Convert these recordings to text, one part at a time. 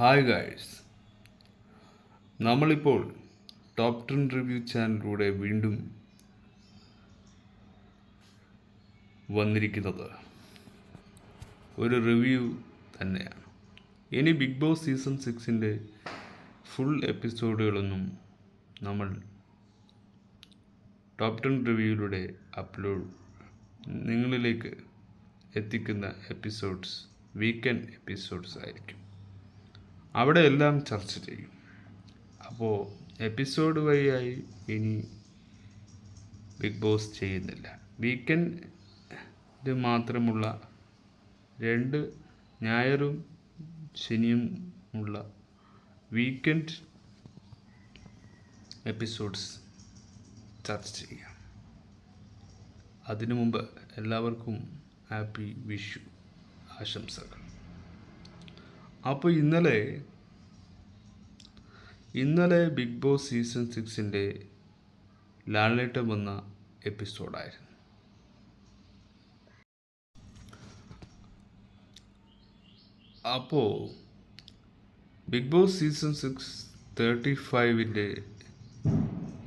Hi guys നമ്മളിപ്പോൾ top ten review ചാനലിലൂടെ വീണ്ടും വന്നിരിക്കുന്നത്. ഒരു റിവ്യൂ തന്നെയാണ്. ഇനി ബിഗ് ബോസ് സീസൺ സിക്സിന്റെ ഫുൾ എപ്പിസോഡുകളൊന്നും നമ്മൾ ടോപ്പ് ടെൻ റിവ്യൂയിലൂടെ അപ്ലോഡ് നിങ്ങളിലേക്ക് എത്തിക്കുന്ന എപ്പിസോഡ്സ് വീക്കെൻഡ് എപ്പിസോഡ്സ് ആയിരിക്കും. അവിടെ എല്ലാം ചർച്ച ചെയ്യും. അപ്പോൾ എപ്പിസോഡ് വഴിയായി ഇനി ബിഗ് ബോസ് ചെയ്യുന്നില്ല. വീക്കെൻഡ് മാത്രമുള്ള രണ്ട് ഞായറും ശനിയും ഉള്ള വീക്കെൻഡ് എപ്പിസോഡ്സ് ചർച്ച ചെയ്യാം. അതിനു മുമ്പ് എല്ലാവർക്കും ഹാപ്പി വിഷു ആശംസകൾ. അപ്പോൾ ഇന്നലെ ഇന്നലെ ബിഗ് ബോസ് സീസൺ സിക്സിന്റെ ലാലേട്ടം വന്ന എപ്പിസോഡായിരുന്നു അപ്പോൾ Bigg Boss season six thirty ഫൈവിന്റെ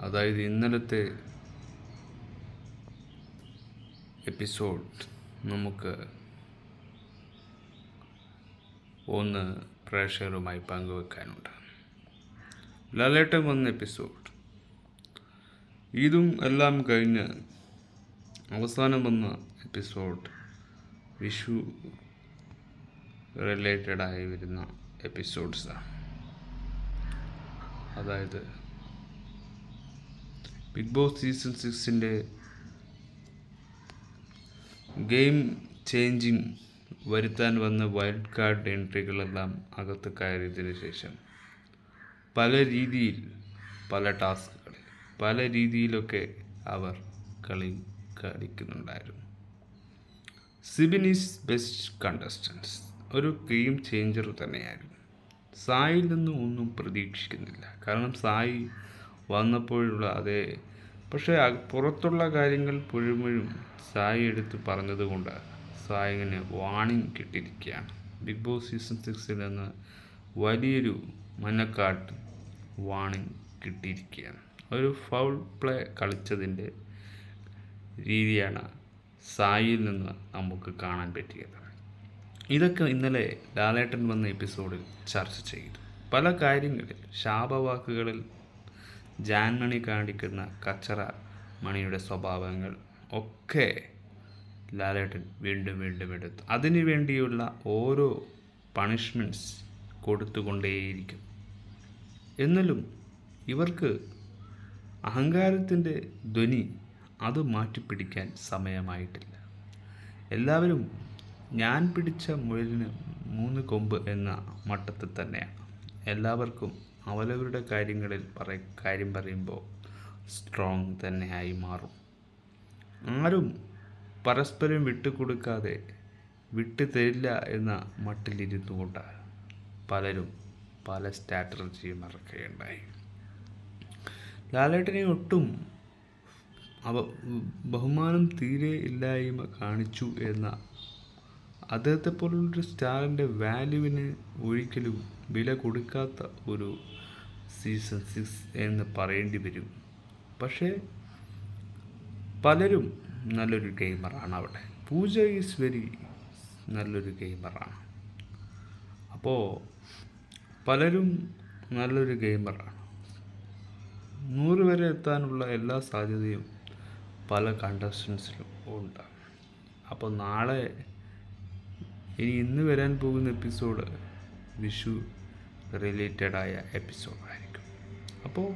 അതായത് ഇന്നലത്തെ എപ്പിസോഡ് നമുക്ക് ഒന്ന് പ്രേക്ഷകരുമായി പങ്കുവെക്കാനുണ്ട്. ലാലേട്ടൻ വന്ന എപ്പിസോഡ്. ഇതും എല്ലാം കഴിഞ്ഞ് അവസാനം വന്ന എപ്പിസോഡ് വിഷു റിലേറ്റഡായി വരുന്ന എപ്പിസോഡ്സാണ് അതായത് ബിഗ് ബോസ് സീസൺ സിക്സിന്റെ ഗെയിം ചേഞ്ചിങ് വരുത്താൻ വന്ന വൈൽഡ് കാർഡ് എൻട്രികളെല്ലാം അകത്ത് കയറിയതിന് ശേഷം പല രീതിയിൽ പല ടാസ്കുകളിൽ പല രീതിയിലൊക്കെ അവർ കളി കളിക്കുന്നുണ്ടായിരുന്നു സിബിൻ ഈസ് ബെസ്റ്റ് കണ്ടസ്റ്റൻസ് ഒരു ഗെയിം ചേഞ്ചർ തന്നെയായിരുന്നു. സായിൽ നിന്നും ഒന്നും പ്രതീക്ഷിക്കുന്നില്ല. കാരണം സായി വന്നപ്പോഴുള്ള അതേ പക്ഷേ പുറത്തുള്ള കാര്യങ്ങൾ പുഴുമുഴും സായി എടുത്ത് പറഞ്ഞതുകൊണ്ട് സായിങ്ങിന് വാണിംഗ് കിട്ടിയിരിക്കുകയാണ് ബിഗ് ബോസ് സീസൺ സിക്സിൽ നിന്ന് വലിയൊരു മഞ്ഞക്കാട്ട് വാണിംഗ് കിട്ടിയിരിക്കുകയാണ്. ഒരു ഫൗൾ പ്ലേ കളിച്ചതിന്റെ രീതിയാണ് സായിൽ നിന്ന് നമുക്ക് കാണാൻ പറ്റിയത്. ഇതൊക്കെ ഇന്നലെ ലാലേട്ടൻ വന്ന എപ്പിസോഡിൽ ചർച്ച ചെയ്തു. പല കാര്യങ്ങളിൽ ശാപവാക്കുകളിൽ ജാൻമണി കാണിക്കുന്ന കച്ചറ മണിയുടെ സ്വഭാവങ്ങൾ ഒക്കെ ലാലേട്ടൻ വീണ്ടും വീണ്ടും എടുത്തു. അതിനു വേണ്ടിയുള്ള ഓരോ പണിഷ്മെന്റ്സ് കൊടുത്തുകൊണ്ടേയിരിക്കും. എന്നാലും ഇവർക്ക് അഹങ്കാരത്തിന്റെ ധ്വനി അത് മാറ്റിപ്പിടിക്കാൻ സമയമായിട്ടില്ല. എല്ലാവരും ഞാൻ പിടിച്ച മുയലിന് മൂന്ന് കൊമ്പ് എന്ന മട്ടത്തിൽ തന്നെയാണ്. എല്ലാവർക്കും അവരവരുടെ കാര്യങ്ങളിൽ പറ കാര്യം പറയുമ്പോൾ സ്ട്രോങ് തന്നെയായി മാറും. ആരും പരസ്പരം വിട്ടുകൊടുക്കാതെ വിട്ടു തരില്ല എന്ന മട്ടിലിരുന്നു കൊണ്ട് പലരും പല സ്ട്രാറ്റജിയും മറക്കുകയുണ്ടായി. ലാലേട്ടനെ ഒട്ടും അവ ബഹുമാനം തീരെ ഇല്ലായ്മ കാണിച്ചു എന്ന അദ്ദേഹത്തെ പോലുള്ളൊരു സ്റ്റാറിന്റെ വാല്യുവിന് ഒരിക്കലും വില കൊടുക്കാത്ത ഒരു സീസൺ സിക്സ് എന്ന് പറയേണ്ടി വരും. പക്ഷേ പലരും നല്ലൊരു ഗെയിമറാണ് അവിടെ. പൂജ ഈസ് വെരി നല്ലൊരു ഗെയിമറാണ്. അപ്പോൾ പലരും നല്ലൊരു ഗെയിമറാണ്. നൂറ് വരെ എത്താനുള്ള എല്ലാ സാധ്യതയും പല കണ്ടസ്റ്റൻസിലും ഉണ്ട്. അപ്പോൾ നാളെ ഇനി ഇന്ന് വരാൻ പോകുന്ന എപ്പിസോഡ് വിഷു റിലേറ്റഡായ എപ്പിസോഡായിരിക്കും അപ്പോൾ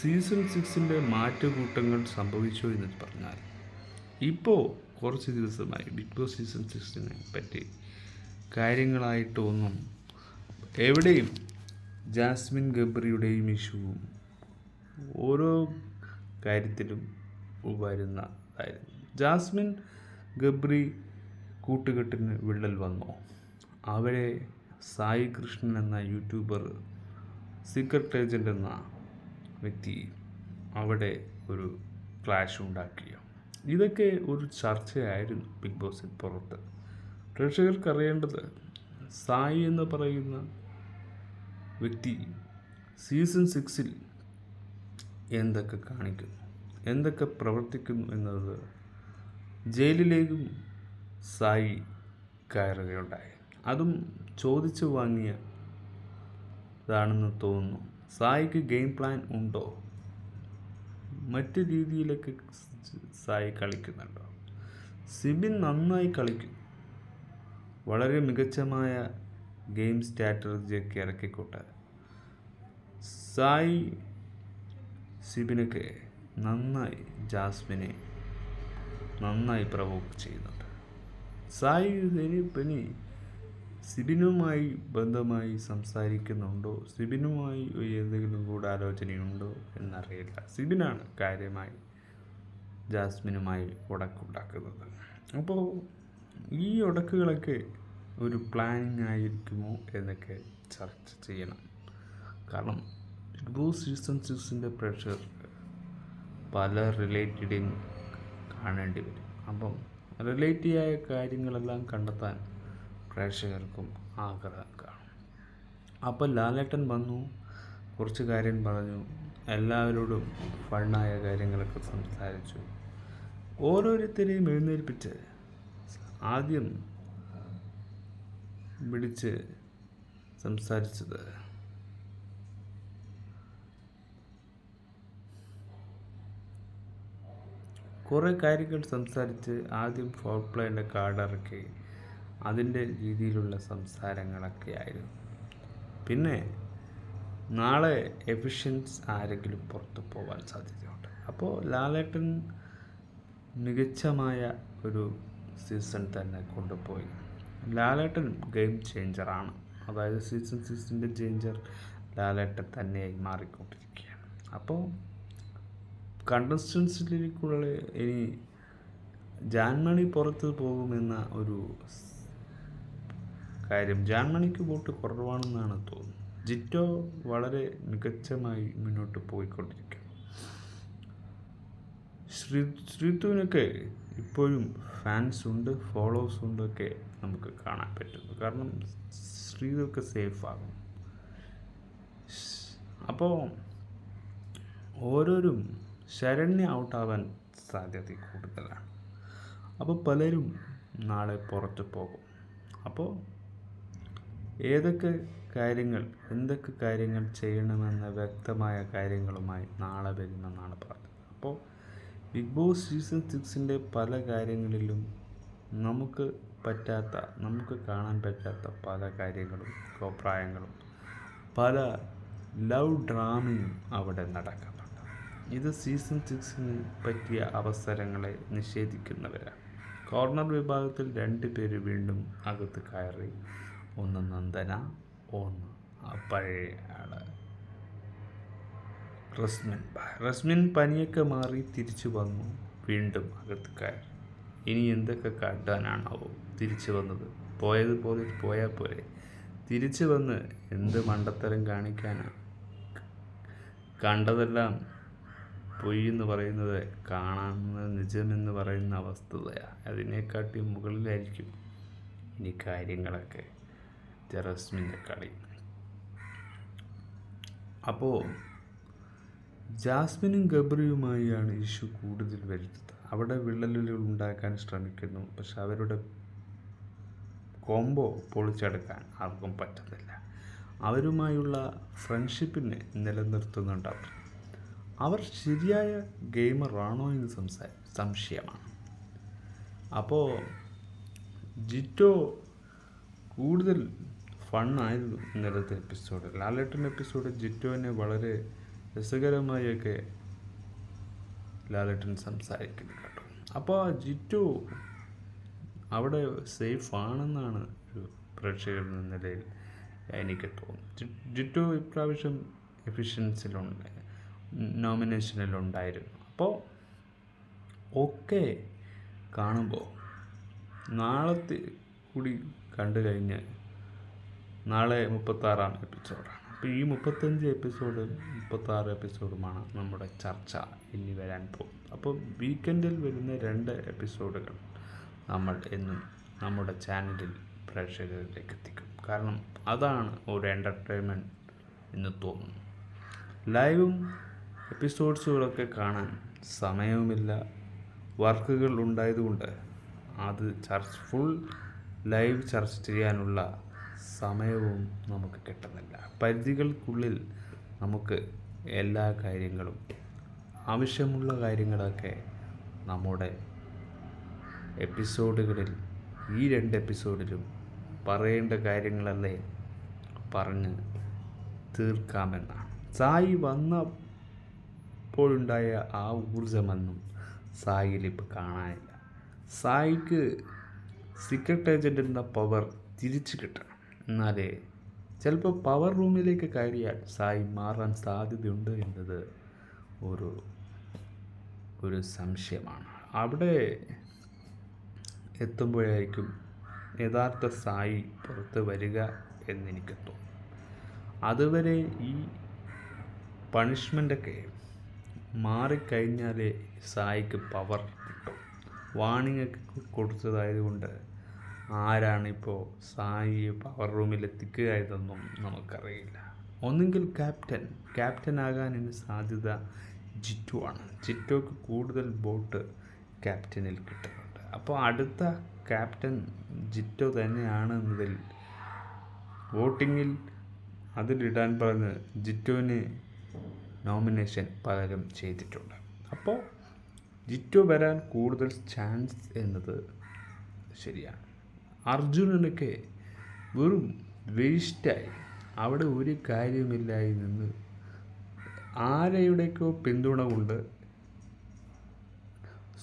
സീസൺ സിക്സിന്റെ മാറ്റുകൂട്ടങ്ങൾ സംഭവിച്ചോ എന്ന് പറഞ്ഞാൽ ഇപ്പോൾ കുറച്ച് ദിവസമായി ബിഗ് ബോസ് സീസൺ സിക്സിനെ പറ്റി. കാര്യങ്ങളായിട്ടൊന്നും എവിടെയും ജാസ്മിൻ ഗബ്രിയുടെയും ഇഷ്യൂവും ഓരോ കാര്യത്തിലും വരുന്നതായിരുന്നു. ജാസ്മിൻ ഗബ്രി കൂട്ടുകെട്ടിന് വിള്ളൽ വന്നു? അവരെ സായി കൃഷ്ണൻ എന്ന യൂട്യൂബർ സീക്രട്ട് ഏജന്റ് എന്ന വ്യക്തി അവിടെ ഒരു ക്ലാഷ് ഉണ്ടാക്കിയ? ഇതൊക്കെ ഒരു ചർച്ചയായിരുന്നു ബിഗ് ബോസിൽ പുറത്ത്. പ്രേക്ഷകർക്ക് അറിയേണ്ടത് സായി എന്ന് പറയുന്ന വ്യക്തി സീസൺ സിക്സിൽ എന്തൊക്കെ കാണിക്കുന്നു എന്തൊക്കെ പ്രവർത്തിക്കുന്നു എന്നത് ജയിലിലേക്കും സായി കയറുകയുണ്ടായി. അതും ചോദിച്ചു വാങ്ങിയ ഇതാണെന്ന് തോന്നുന്നു. സായിക്ക് ഗെയിം പ്ലാൻ ഉണ്ടോ? മറ്റ് രീതിയിലൊക്കെ സായി കളിക്കുന്നുണ്ടോ? സിബിൻ നന്നായി കളിക്കും. വളരെ മികച്ചമായ ഗെയിം സ്ട്രാറ്റജിയൊക്കെ ഇറക്കിക്കൊണ്ട് സായി സിബിനൊക്കെ നന്നായി ജാസ്മിനെ നന്നായി പ്രവോക്ക് ചെയ്യുന്നുണ്ട്. സായി ഇനി സിബിനുമായി ബന്ധമായി സംസാരിക്കുന്നുണ്ടോ? സിബിനുമായി എന്തെങ്കിലും ഗൂഢാലോചനയുണ്ടോ എന്നറിയില്ല. സിബിനാണ് കാര്യമായി ജാസ്മിനുമായി ഉടക്കുണ്ടാക്കുന്നത് അപ്പോൾ ഈ ഉടക്കുകളൊക്കെ ഒരു പ്ലാനിങ് ആയിരിക്കുമോ എന്നൊക്കെ ചർച്ച ചെയ്യണം. കാരണം ബോസ് സീസൺ സിക്സിന്റെ പ്രഷർ പല റിലേറ്റഡും കാണേണ്ടി വരും. അപ്പം റിലേറ്റീവായ കാര്യങ്ങളെല്ലാം കണ്ടെത്താൻ പ്രേക്ഷകർക്കും ആഗ്രഹം കാണും. അപ്പോൾ ലാലേട്ടൻ വന്നു കുറച്ച് കാര്യം പറഞ്ഞു എല്ലാവരോടും ഫണ്ണായ കാര്യങ്ങളൊക്കെ സംസാരിച്ചു. ഓരോരുത്തരെയും എഴുന്നേൽപ്പിച്ച് ആദ്യം വിളിച്ച് സംസാരിച്ചത് കുറേ കാര്യങ്ങൾ സംസാരിച്ച് ആദ്യം ഫോർ പ്ലേന്റെ കാർഡിറക്കി അതിന്റെ രീതിയിലുള്ള സംസാരങ്ങളൊക്കെ ആയിരുന്നു. പിന്നെ നാളെ എഫിഷ്യൻസ് ആരെങ്കിലും പുറത്ത് പോകാൻ സാധ്യതയുണ്ട്. അപ്പോൾ ലാലേട്ടൻ മികച്ചമായ ഒരു സീസൺ തന്നെ കൊണ്ടുപോയി. ലാലേട്ടൻ ഗെയിം ചേഞ്ചറാണ് അതായത് സീസൺ സീസണിന്റെ ചേഞ്ചർ ലാലേട്ടൻ തന്നെയായി മാറിക്കൊണ്ടിരിക്കുകയാണ്. അപ്പോൾ കണ്ടസ്റ്റൻസിലേക്കുള്ള ഇനി ജാൻമണി പുറത്ത് പോകുമെന്ന ഒരു കാര്യം ജാൻമണിക്ക് വോട്ട് കുറവാണെന്നാണ് തോന്നുന്നത്. ജിറ്റോ വളരെ മികച്ചമായി മുന്നോട്ട് പോയിക്കൊണ്ടിരിക്കുന്നു. ശ്രീ ശ്രീത്തുവിനൊക്കെ ഇപ്പോഴും ഫാൻസ് ഉണ്ട് ഫോളോവേഴ്സ് ഉണ്ടൊക്കെ നമുക്ക് കാണാൻ പറ്റുന്നു. കാരണം സ്ത്രീകൾക്ക് സേഫ് ആകും. അപ്പോൾ ഓരോരും ശരണ്യ ഔട്ടാവാൻ സാധ്യത കൂടുതലാണ്. അപ്പോൾ പലരും നാളെ പുറത്ത് പോകും. അപ്പോൾ ഏതൊക്കെ കാര്യങ്ങൾ എന്തൊക്കെ കാര്യങ്ങൾ ചെയ്യണമെന്ന വ്യക്തമായ കാര്യങ്ങളുമായി നാളെ വരുമെന്നാണ് പറഞ്ഞത്. അപ്പോൾ ബിഗ് ബോസ് സീസൺ സിക്സിന്റെ പല കാര്യങ്ങളിലും നമുക്ക് പറ്റാത്ത നമുക്ക് കാണാൻ പറ്റാത്ത പല കാര്യങ്ങളും അഭിപ്രായങ്ങളും പല ലവ് ഡ്രാമയും അവിടെ നടക്കുന്നുണ്ട്. ഇത് സീസൺ സിക്സിന് പറ്റിയ അവസരങ്ങളെ നിഷേധിക്കുന്നവരാണ്. കോർണർ വിഭാഗത്തിൽ രണ്ട് പേര് വീണ്ടും അകത്ത് കയറി. ഒന്ന് നന്ദന ഒന്ന് പഴയ ആൾ. റസ്മിൻ. റസ്മിൻ പനിയൊക്കെ മാറി തിരിച്ചു വന്നു. വീണ്ടും അകത്ത് കയറി. ഇനി എന്തൊക്കെ കാട്ടാനാണാവോ തിരിച്ചു വന്നത്? പോയത് പോലെ പോയാൽ പോലെ തിരിച്ചു വന്ന് എന്ത് മണ്ടത്തരം കാണിക്കാനാണ് കണ്ടതെല്ലാം പൊയ് എന്ന് പറയുന്നത് കാണാവുന്ന നിജമെന്ന് പറയുന്ന വസ്തുതയാണ് അതിനെക്കാട്ടി മുകളിലായിരിക്കും ഇനി കാര്യങ്ങളൊക്കെ. ജറസ്മിന്റെ കളി. അപ്പോൾ ജാസ്മിനും ഗബ്രിയുമായാണ് ഇഷ്യൂ കൂടുതൽ വരുന്നത്. അവിടെ വിള്ളലുകൾ ഉണ്ടാക്കാൻ ശ്രമിക്കുന്നു. പക്ഷെ അവരുടെ കോംബോ പൊളിച്ചെടുക്കാൻ ആർക്കും പറ്റുന്നില്ല. അവരുമായുള്ള ഫ്രണ്ട്ഷിപ്പിനെ നിലനിർത്തുന്നുണ്ട് അവർ. അവർ ശരിയായ ഗെയിമറാണോ എന്ന് സംസാ സംശയമാണ്. അപ്പോൾ ജിറ്റോ കൂടുതൽ ഫണ്ണായിരുന്നു ഇന്നലത്തെ എപ്പിസോഡ് ലാലേട്ടൻ എപ്പിസോഡ് ജിറ്റോനെ വളരെ രസകരമായൊക്കെ ലാലട്ടൻ സംസാരിക്കുന്നു കേട്ടോ. അപ്പോൾ ജിറ്റു അവിടെ സേഫ് ആണെന്നാണ് ഒരു പ്രേക്ഷകരുടെ നിലയിൽ എനിക്ക് തോന്നുന്നു ജിറ്റു ഇപ്രാവശ്യം എഫിഷ്യൻസിലുണ്ട് നോമിനേഷനിലുണ്ടായിരുന്നു. അപ്പോൾ ഒക്കെ കാണുമ്പോൾ നാളത്തെ കൂടി കണ്ടു കഴിഞ്ഞ് നാളെ മുപ്പത്താറാം എപ്പിസോഡാണ്. അപ്പോൾ ഈ മുപ്പത്തഞ്ച് എപ്പിസോഡും മുപ്പത്താറ് എപ്പിസോഡുമാണ് നമ്മുടെ ചർച്ച ഇനി വരാൻ പോകുന്നത്. അപ്പോൾ വീക്കെൻഡിൽ വരുന്ന രണ്ട് എപ്പിസോഡുകൾ നമ്മൾ എന്നും നമ്മുടെ ചാനലിൽ പ്രേക്ഷകരിലേക്ക് എത്തിക്കും. കാരണം അതാണ് ഒരു എന്റർടൈൻമെന്റ് എന്ന് തോന്നുന്നു. ലൈവും എപ്പിസോഡ്സുകളൊക്കെ കാണാൻ സമയവുമില്ല. വർക്കുകൾ ഉണ്ടായതുകൊണ്ട് അത് ചർച്ച ഫുൾ ലൈവ് ചർച്ച ചെയ്യാനുള്ള സമയവും നമുക്ക് കിട്ടുന്നില്ല. പരിധികൾക്കുള്ളിൽ നമുക്ക് എല്ലാ കാര്യങ്ങളും ആവശ്യമുള്ള കാര്യങ്ങളൊക്കെ നമ്മുടെ എപ്പിസോഡുകളിൽ ഈ രണ്ട് എപ്പിസോഡിലും പറയേണ്ട കാര്യങ്ങളല്ലേ പറഞ്ഞ് തീർക്കാമെന്നാണ്. സായി വന്നപ്പോഴുണ്ടായ ആ ഊർജമെന്നും സായിൽ ഇപ്പോൾ കാണാനില്ല. സായിക്ക് സീക്രട്ട് ഏജന്റ് എന്ന പവർ തിരിച്ചു കിട്ടണം. എന്നാലേ ചിലപ്പോൾ പവർ റൂമിലേക്ക് കയറിയാൽ സായി മാറാൻ സാധ്യതയുണ്ട് എന്നത് ഒരു ഒരു സംശയമാണ്. അവിടെ എത്തുമ്പോഴായിരിക്കും യഥാർത്ഥ സായി പുറത്ത് വരിക എന്നെനിക്ക് തോന്നും. അതുവരെ ഈ പണിഷ്മെന്റൊക്കെ മാറിക്കഴിഞ്ഞാലേ സായിക്ക് പവർ കിട്ടും. വാണിംഗ് ഒക്കെ കൊടുത്തതായതുകൊണ്ട് ആരാണിപ്പോൾ സായി പവർ റൂമിൽ എത്തിക്കുക എന്നൊന്നും നമുക്കറിയില്ല. ഒന്നുകിൽ ക്യാപ്റ്റൻ ആകാൻ ഇനി സാധ്യത ജിറ്റു ആണ്. ജിറ്റോക്ക് കൂടുതൽ ബോട്ട് ക്യാപ്റ്റനിൽ കിട്ടുന്നുണ്ട്. അപ്പോൾ അടുത്ത ക്യാപ്റ്റൻ ജിറ്റോ തന്നെയാണ് എന്നതിൽ വോട്ടിങ്ങിൽ അതിലിടാൻ പറഞ്ഞ് ജിറ്റോന് നോമിനേഷൻ പലരും ചെയ്തിട്ടുണ്ട്. അപ്പോൾ ജിറ്റോ വരാൻ കൂടുതൽ ചാൻസ് എന്നത് ശരിയാണ്. അർജുനനൊക്കെ വെറും വേസ്റ്റായി അവിടെ ഒരു കാര്യമില്ലായി നിന്ന് ആരെയുടെയൊക്കെയോ പിന്തുണ കൊണ്ട്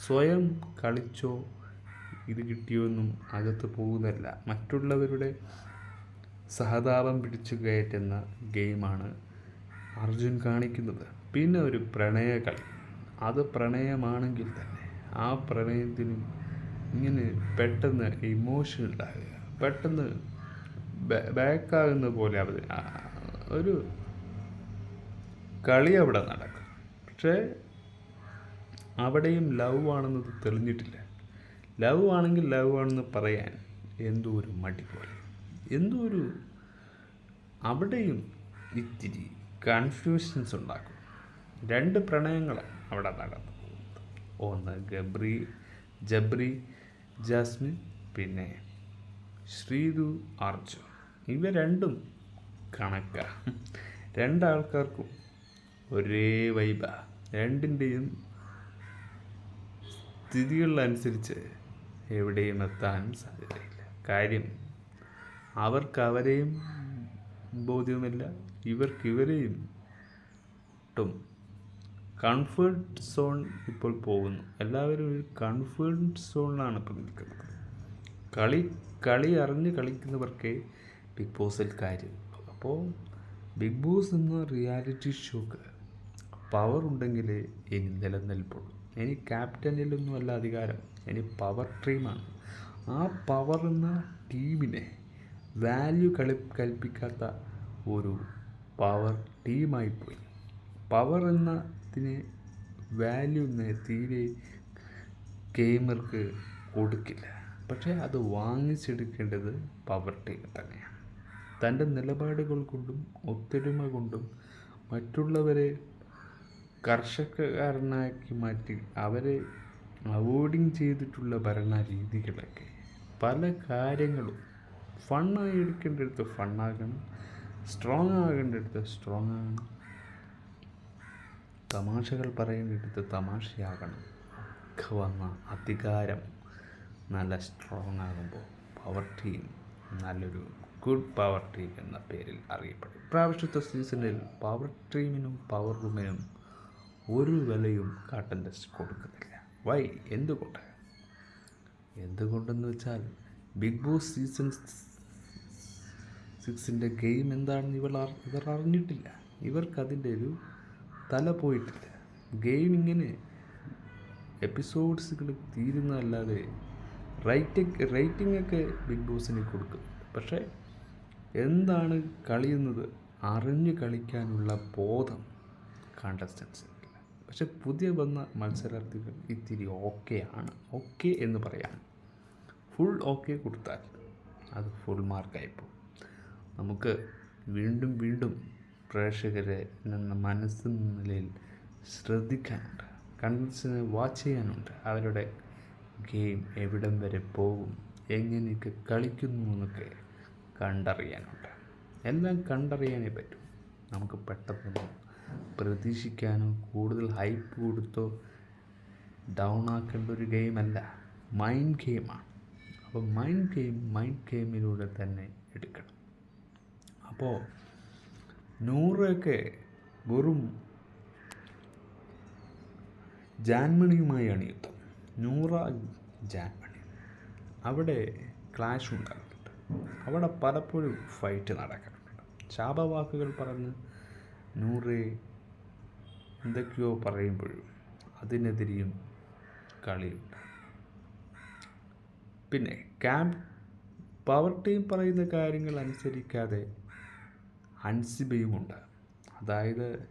സ്വയം കളിച്ചോ ഇത് കിട്ടിയോന്നും അകത്ത് പോകുന്നില്ല മറ്റുള്ളവരുടെ സഹതാപം പിടിച്ചു കയറ്റുന്ന ഗെയിമാണ് അർജുൻ കാണിക്കുന്നത്. പിന്നെ ഒരു പ്രണയകളി. അത് പ്രണയമാണെങ്കിൽ തന്നെ ആ പ്രണയത്തിന് ഇങ്ങനെ പെട്ടെന്ന് ഇമോഷണൽ ആകുക പെട്ടെന്ന് ബാക്കാകുന്ന പോലെ അവർ ഒരു കളി അവിടെ നടക്കും. പക്ഷേ അവിടെയും ലവ് ആണെന്നത് തെളിഞ്ഞിട്ടില്ല. ലവ് ആണെങ്കിൽ ലവ് ആണെന്ന് പറയാൻ എന്തോ ഒരു മടി പോലെ. എന്തോ ഒരു അവിടെയും ഇത്തിരി കൺഫ്യൂഷൻസ് ഉണ്ടാക്കും. രണ്ട് പ്രണയങ്ങളാണ് അവിടെ നടന്നു ഒന്ന് ഗബ്രി ജബ്രി ജാസ്മിൻ പിന്നെ ശ്രീതു അർജുൻ ഇവ രണ്ടും കണക്ക. രണ്ടാൾക്കാർക്കും ഒരേ വൈബ രണ്ടിന്റെയും സ്ഥിതികളിലനുസരിച്ച് എവിടെയും എത്താനും സാധ്യതയില്ല. കാര്യം അവർക്ക് അവരെയും ബോധ്യവുമില്ല ഇവർക്ക് ഇവരെയും ഒട്ടും കംഫേർട്ട് സോൺ ഇപ്പോൾ പോകുന്നു. എല്ലാവരും ഒരു കംഫേർട്ട് സോണിലാണ് ഇപ്പോൾ നിൽക്കുന്നത്. കളി കളി അറിഞ്ഞ് കളിക്കുന്നവർക്കേ ബിഗ് ബോസിൽ കാര്യം. അപ്പോൾ ബിഗ് ബോസ് എന്ന റിയാലിറ്റി ഷോക്ക് പവർ ഉണ്ടെങ്കിൽ ഇനി നിലനിൽപ്പുള്ളൂ. ഇനി ക്യാപ്റ്റനിലൊന്നുമല്ല അധികാരം. ഇനി പവർ ടീമാണ് ആ പവർ എന്ന ടീമിനെ വാല്യൂ കളി കൽപ്പിക്കാത്ത ഒരു പവർ ടീമായിപ്പോയി പവർ എന്നതിന് വാല്യൂ തീരെ ഗെയിമർക്ക് കൊടുക്കില്ല. പക്ഷേ അത് വാങ്ങിച്ചെടുക്കേണ്ടത് പവർ ടീം തന്നെയാണ്. തന്റെ നിലപാടുകൾ കൊണ്ടും ഒത്തൊരുമ കൊണ്ടും മറ്റുള്ളവരെ കർഷകക്കാരനാക്കി മാറ്റി അവരെ അവോയ്ഡിങ് ചെയ്തിട്ടുള്ള ഭരണ രീതികളൊക്കെ പല കാര്യങ്ങളും ഫണ്ണായി എടുക്കേണ്ടടുത്ത് ഫണ്ണാകണം സ്ട്രോങ് ആകേണ്ടടുത്ത് സ്ട്രോങ് ആകണം. തമാശകൾ പറയുന്നിടത്ത് തമാശയാകണം. വന്ന അധികാരം നല്ല സ്ട്രോങ് ആകുമ്പോൾ പവർ ടീം നല്ലൊരു ഗുഡ് പവർ ടീം എന്ന പേരിൽ അറിയപ്പെടും. പ്രാവശ്യത്തെ സീസണിൽ പവർ ടീമിനും പവർ റൂമിനും ഒരു വിലയും കാട്ടൻ ടെസ്റ്റ് കൊടുക്കുന്നില്ല. വൈ എന്തുകൊണ്ട്? എന്തുകൊണ്ടെന്ന് വെച്ചാൽ ബിഗ് ബോസ് സീസൺ സിക്സിന്റെ ഗെയിം എന്താണെന്ന് ഇവർ ഇവർ അറിഞ്ഞിട്ടില്ല. ഇവർക്കതിന്റെ ഒരു തല പോയിട്ടില്ല ഗെയിം ഇങ്ങനെ എപ്പിസോഡ്സുകൾ തീരുന്നതല്ലാതെ റൈറ്റിംഗ് റേറ്റിങ്ങൊക്കെ ബിഗ് ബോസിന് കൊടുക്കും. പക്ഷേ എന്താണ് കളിയുന്നത്? അറിഞ്ഞു കളിക്കാനുള്ള ബോധം കണ്ടസ്റ്റൻസിനില്ല പക്ഷെ പുതിയ വന്ന മത്സരാർത്ഥികൾ ഇത്തിരി ഓക്കെ ആണ്. ഓക്കെ എന്ന് പറയാം. ഫുൾ ഓക്കെ കൊടുത്താൽ അത് ഫുൾ മാർക്കായിപ്പോൾ നമുക്ക് വീണ്ടും വീണ്ടും പ്രേക്ഷകരെ നിന്ന് മനസ്സ് നിലയിൽ ശ്രദ്ധിക്കാനുണ്ട്. കണ്ടൻസിനെ വാച്ച് ചെയ്യാനുണ്ട്. അവരുടെ ഗെയിം എവിടം വരെ പോകും? എങ്ങനെയൊക്കെ കളിക്കുന്നു എന്നൊക്കെ കണ്ടറിയാനുണ്ട്. എല്ലാം കണ്ടറിയാനേ പറ്റും. നമുക്ക് പെട്ടെന്ന് പ്രതീക്ഷിക്കാനോ കൂടുതൽ ഹൈപ്പ് കൊടുത്തോ ഡൗൺ ആക്കേണ്ട ഒരു ഗെയിമല്ല മൈൻഡ് ഗെയിമാണ് അപ്പോൾ മൈൻഡ് ഗെയിം മൈൻഡ് ഗെയിമിലൂടെ തന്നെ എടുക്കണം. അപ്പോൾ നൂറൊക്കെ വെറും ജാൻമണിയുമായാണ് യുദ്ധം. നൂറ ജാൻമണി. അവിടെ ക്ലാഷ് ഉണ്ടാകുന്നുണ്ട് അവിടെ പലപ്പോഴും ഫൈറ്റ് നടക്കാറുണ്ട്. ശാപവാക്കുകൾ പറഞ്ഞ് നൂറെ എന്തൊക്കെയോ പറയുമ്പോഴും അതിനെതിരെയും കളിയുണ്ട് പിന്നെ ക്യാമ്പ് പവർ ടീം പറയുന്ന കാര്യങ്ങൾ അനുസരിക്കാതെ അൻസിബയുമുണ്ട് അതായത്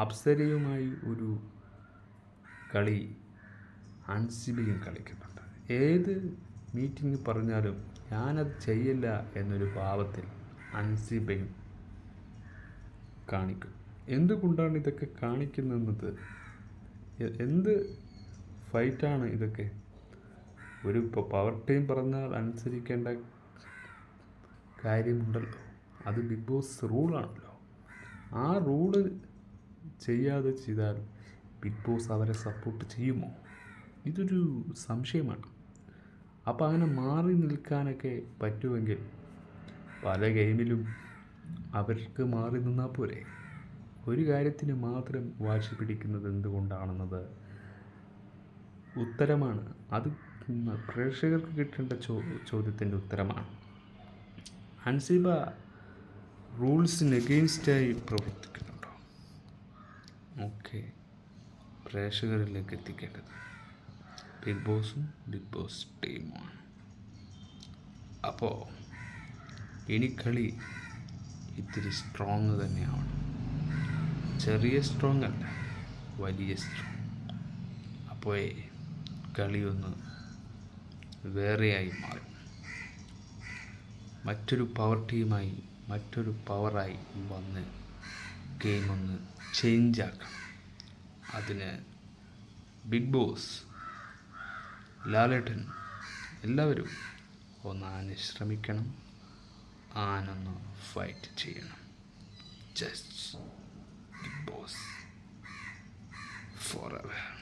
അപ്സരയുമായി ഒരു കളി ഹൻസിബയും കളിക്കുന്നുണ്ട്. ഏത് മീറ്റിംഗ് പറഞ്ഞാലും ഞാനത് ചെയ്യില്ല എന്നൊരു ഭാവത്തിൽ ഹൻസിബയും കാണിക്കും. എന്തുകൊണ്ടാണ് ഇതൊക്കെ കാണിക്കുന്നത് എന്ത് ഫൈറ്റാണ് ഇതൊക്കെ? ഒരു ഇപ്പോൾ പവർ ടീം പറഞ്ഞാൽ അനുസരിക്കേണ്ട കാര്യമുണ്ടല്ലോ. അത് ബിഗ് ബോസ് റൂളാണല്ലോ. ആ റൂൾ ചെയ്യാതെ ചെയ്താൽ ബിഗ് ബോസ് അവരെ സപ്പോർട്ട് ചെയ്യുമോ? ഇതൊരു സംശയമാണ്. അപ്പോൾ അങ്ങനെ മാറി നിൽക്കാനൊക്കെ പറ്റുമെങ്കിൽ പല ഗെയിമിലും അവർക്ക് മാറി നിന്നാൽ പോരെ. ഒരു കാര്യത്തിന് മാത്രം വാശി പിടിക്കുന്നത് എന്തുകൊണ്ടാണെന്നത് ഉത്തരമാണ്. അത് പ്രേക്ഷകർക്ക് കിട്ടേണ്ട ചോ ചോദ്യത്തിന്റെ ഉത്തരമാണ്. അൻസിബ റൂൾസിന് എഗെയിൻസ്റ്റായി പ്രവർത്തിക്കുന്നുണ്ടോ? ഓക്കെ പ്രേക്ഷകരിലേക്ക് എത്തിക്കേണ്ടത് ബിഗ് ബോസും ബിഗ് ബോസ് ടീമുമാണ് അപ്പോൾ ഇനി കളി ഇത്തിരി സ്ട്രോങ് തന്നെയാണ്. ചെറിയ സ്ട്രോങ് അല്ല വലിയ സ്ട്രോങ് അപ്പോൾ കളിയൊന്ന് വേറെയായി മാറും. മറ്റൊരു പവർ ടീമായി മറ്റൊരു പവറായി വന്ന് ഗെയിം ഒന്ന് ചേഞ്ച് ആക്കണം. അതിന് ബിഗ് ബോസ് ലാലേട്ടൻ എല്ലാവരും ഒന്ന് ആന ശ്രമിക്കണം. ആനൊന്ന് ഫൈറ്റ് ചെയ്യണം. Just Bigg Boss forever